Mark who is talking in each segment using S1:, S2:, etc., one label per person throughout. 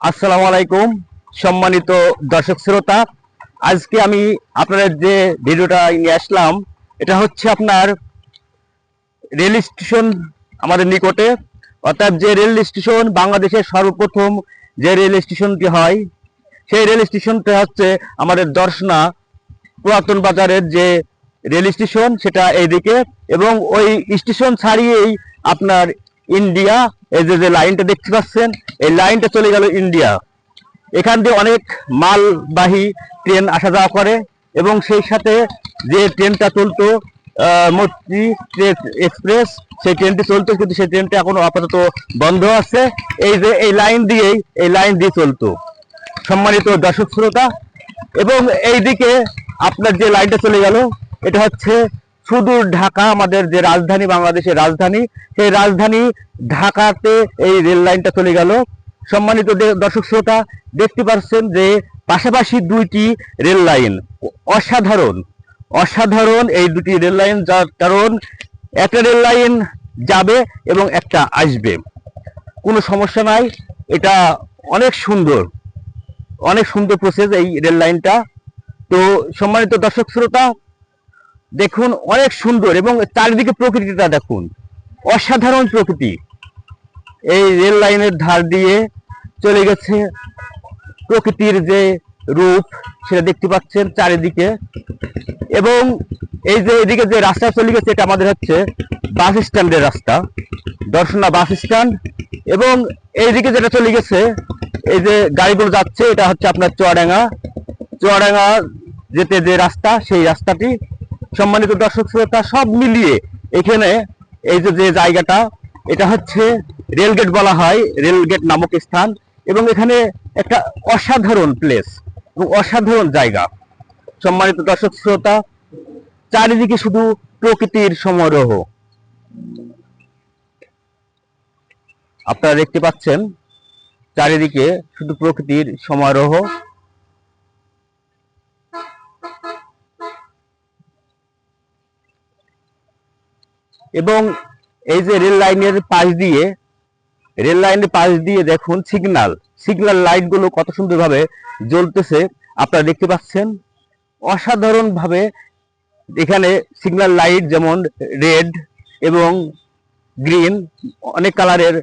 S1: আসসালামু আলাইকুম, সম্মানিত দর্শক শ্রোতা। আজকে আমি আপনাদের যে ভিডিওটা নিয়ে আসলাম, এটা হচ্ছে আপনার রেল স্টেশন আমাদের নিকটে। অর্থাৎ যে রেল স্টেশন বাংলাদেশের সর্বপ্রথম যে রেল স্টেশনটি হয়, সেই রেল স্টেশনটা হচ্ছে আমাদের দর্শনা পুরাতন বাজারের যে রেল স্টেশন, সেটা এইদিকে। এবং ওই স্টেশন ছাড়িয়েই আপনার ইন্ডিয়া, এই যে যে লাইনটা দেখতে পাচ্ছেন, এই লাইনটা চলে গেল ইন্ডিয়া। এখান দিয়ে অনেক মালবাহী ট্রেন আসা যাওয়া করে এবং সেই সাথে যে ট্রেনটা চলতো মৈত্রী এক্সপ্রেস, সেই ট্রেনটি চলতো, কিন্তু সেই ট্রেনটা এখনও আপাতত বন্ধ আছে। এই যে এই লাইন দিয়েই, এই লাইন দিয়ে চলতো। সম্মানিত দর্শক শ্রোতা, এবং এইদিকে আপনার যে লাইনটা চলে গেল, এটা হচ্ছে সুদূর ঢাকা, আমাদের যে রাজধানী, বাংলাদেশের রাজধানী, সেই রাজধানী ঢাকাতে এই রেল লাইনটা চলে গেল। সম্মানিত দর্শক শ্রোতা, দেখতে পাচ্ছেন যে পাশাপাশি দুইটি রেল লাইন। অসাধারণ অসাধারণ এই দুটি রেল লাইন, যার কারণ একটা রেল লাইন যাবে এবং একটা আসবে। কোনো সমস্যা নাই, এটা অনেক সুন্দর অনেক সুন্দর প্রসেস এই রেল লাইনটা। তো সম্মানিত দর্শক শ্রোতা দেখুন, অনেক সুন্দর এবং চারিদিকে প্রকৃতিটা দেখুন। অসাধারণ প্রকৃতি। এই রেল লাইনের ধার দিয়ে চলে গেছে প্রকৃতির যে রূপ, সেটা দেখতে পাচ্ছেন চারিদিকে। এবং এই যে এদিকে যে রাস্তা চলে গেছে, এটা আমাদের হচ্ছে বাস স্ট্যান্ডের রাস্তা, দর্শনা বাস স্ট্যান্ড। এবং এইদিকে যেটা চলে গেছে, এই যে গাড়িগুলো যাচ্ছে, এটা হচ্ছে আপনার চুয়াডাঙ্গা। চুয়াডাঙ্গা যেতে যে রাস্তা, সেই রাস্তাটি সম্মানিত দর্শক শ্রোতা, সব মিলিয়ে এখানে এই যে যে জায়গাটা, এটা হচ্ছে রেলগেট বলা হয়, রেলগেট নামক স্থান এবং এখানে একটা অসাধারণ প্লেস এবং অসাধারণ জায়গা। সম্মানিত দর্শক শ্রোতা, চারিদিকে শুধু প্রকৃতির সমারোহ। আপনারা দেখতে পাচ্ছেন, চারিদিকে শুধু প্রকৃতির সমারোহ। এবং এই যে রেল লাইনের পাশ দিয়ে রেল লাইনের পাশ দিয়ে দেখুন সিগনাল লাইটগুলো কত সুন্দরভাবে জ্বলতেছে। আপনারা দেখতে পাচ্ছেন অসাধারণ ভাবে এখানে সিগনাল লাইট যেমন রেড এবং গ্রিন অনেক কালারের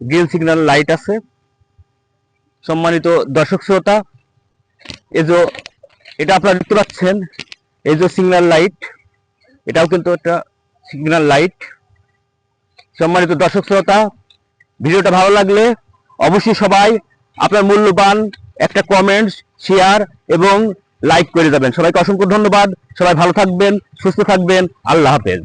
S1: গ্রিন সিগন্যাল লাইট আছে। সম্মানিত দর্শক শ্রোতা, এই যে এটা আপনারা দেখতে পাচ্ছেন, এই যে সিগন্যাল লাইট এটাও কিন্তু একটা সিগন্যাল লাইট সম্মানিত দর্শক শ্রোতা, ভিডিওটা ভালো লাগলে অবশ্যই সবাই আপনার মূল্যবান একটা কমেন্টস শেয়ার এবং লাইক করে যাবেন। সবাইকে অসংখ্য ধন্যবাদ। সবাই ভালো থাকবেন, সুস্থ থাকবেন। আল্লাহ হাফেজ।